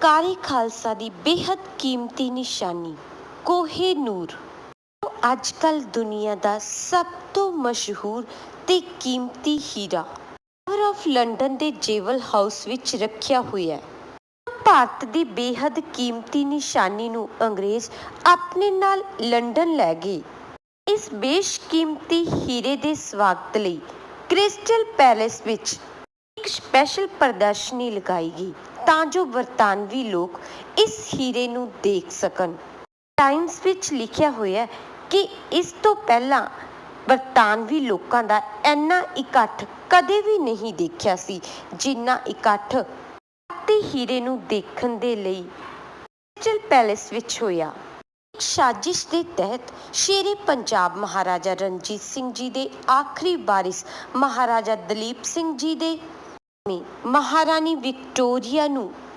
ਕਾਰੇ ਖਾਲਸਾ ਦੀ ਬੇਹੱਦ ਕੀਮਤੀ ਨਿਸ਼ਾਨੀ, ਕੋਹੇ ਨੂਰ। ਅੱਜ ਕੱਲ ਦੁਨੀਆ ਦਾ ਸਭ ਤੋਂ ਮਸ਼ਹੂਰ ਤੇ ਕੀਮਤੀ ਹੀਰਾ ਟਾਵਰ ਆਫ ਲੰਡਨ ਦੇ ਜੇਵਲ ਹਾਊਸ ਵਿੱਚ ਰੱਖਿਆ ਹੋਇਆ ਹੈ। ਭਾਰਤ ਦੀ ਬੇਹੱਦ ਕੀਮਤੀ ਨਿਸ਼ਾਨੀ ਨੂੰ ਅੰਗਰੇਜ਼ ਆਪਣੇ ਨਾਲ ਲੰਡਨ ਲੈ ਗਏ। ਇਸ ਬੇਸ਼ਕੀਮਤੀ ਹੀਰੇ ਦੇ ਸਵਾਗਤ ਲਈ ਕ੍ਰਿਸਟਲ ਪੈਲੇਸ ਵਿੱਚ ਸਪੈਸ਼ਲ ਪ੍ਰਦਰਸ਼ਨੀ ਲਗਾਈ ਗਈ ਤਾਂ ਜੋ ਬਰਤਾਨਵੀ ਲੋਕ ਇਸ ਹੀਰੇ ਨੂੰ ਦੇਖ ਸਕਣ। ਟਾਈਮਸ ਵਿੱਚ ਲਿਖਿਆ ਹੋਇਆ ਕਿ ਇਸ ਤੋਂ ਪਹਿਲਾਂ ਬਰਤਾਨਵੀ ਲੋਕਾਂ ਦਾ ਇੰਨਾ ਇਕੱਠ ਕਦੇ ਵੀ ਨਹੀਂ ਦੇਖਿਆ ਸੀ, ਜਿੰਨਾ ਇਕੱਠ ਤੇ ਹੀਰੇ ਨੂੰ ਦੇਖਣ ਦੇ ਲਈ ਕ੍ਰਿਸਟਲ ਪੈਲੇਸ ਵਿੱਚ ਹੋਇਆ। ਇੱਕ ਸਾਜ਼ਿਸ਼ ਦੇ ਤਹਿਤ ਸ਼ੇਰੇ ਪੰਜਾਬ ਮਹਾਰਾਜਾ ਰਣਜੀਤ ਸਿੰਘ ਜੀ ਦੇ ਆਖਰੀ ਵਾਰਿਸ ਮਹਾਰਾਜਾ ਦਲੀਪ ਸਿੰਘ ਜੀ ਦੇ ਨੇ ਮਹਾਰਾਣੀ ਵਿਕਟੋਰੀਆ ਨੂੰ